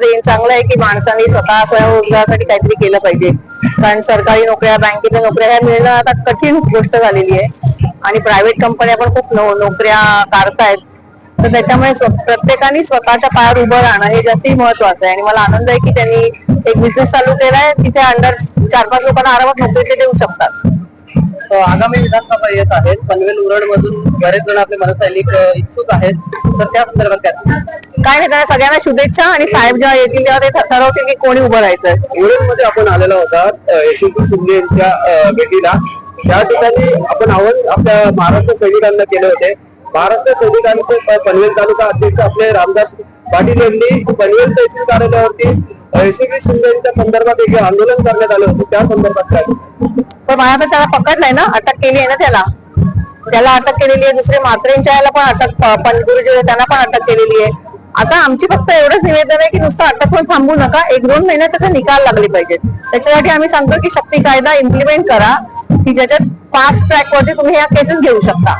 देईन चांगलं आहे की माणसांनी स्वतः स्वयंरोजगारासाठी काहीतरी केलं पाहिजे. कारण सरकारी नोकऱ्या बँकेच्या नोकऱ्या ह्या मिळणं आता कठीण गोष्ट झालेली आहे. आणि प्रायव्हेट कंपन्या पण खूप नोकऱ्या काढतायत. तर त्याच्यामुळे प्रत्येकाने स्वतःच्या पायावर उभं राहणं हे जास्ती महत्वाचं आहे. आणि मला आनंद आहे की त्यांनी एक बिझनेस चालू केलाय तिथे अंडर चार पाच लोकांना आरामात नोकरी देऊ शकतात. आगामी विधानसभा येत आहेत. पनवेल उरड मधून बरेच जण आपले मनसैनिक अ, इच्छुक आहेत. तर त्या संदर्भात काय? काय नाही त्यांना सगळ्यांना शुभेच्छा आणि साहेब जेव्हा येतील तेव्हा ते ठ- ठरवतील की कोणी उभं राहायचं मध्ये आपण आलेला होता यशवंत शिंदे यांच्या अ, भेटीला. त्या ठिकाणी आपण आव्हान आपल्या महाराष्ट्र सैनिकांना केले होते. महाराष्ट्र सैनिकांचे प- पनवेल तालुका अध्यक्ष आपले रामदास पाटील यांनी पनवेल तहसील कार्यालयावरती अ, यशवंत शिंदे यांच्या संदर्भात एक आंदोलन करण्यात आलं होतं. त्या संदर्भात काय? पण मला तर त्याला पकडलंय ना अटक केली आहे ना त्याला. त्याला अटक केलेली आहे दुसरे मात्रेंच्या याला पण अटक प- आहे त्यांना पण अटक केलेली आहे. आता आमची फक्त एवढंच निवेदन आहे की नुसतं अटक होऊन थांबू नका. एक दोन महिन्यात त्याचा निकाल लागले पाहिजेत. त्याच्यासाठी आम्ही सांगतो की शक्ती कायदा इम्प्लिमेंट करा की ज्याच्यात फास्ट ट्रॅक वरती तुम्ही ह्या केसेस घेऊ शकता.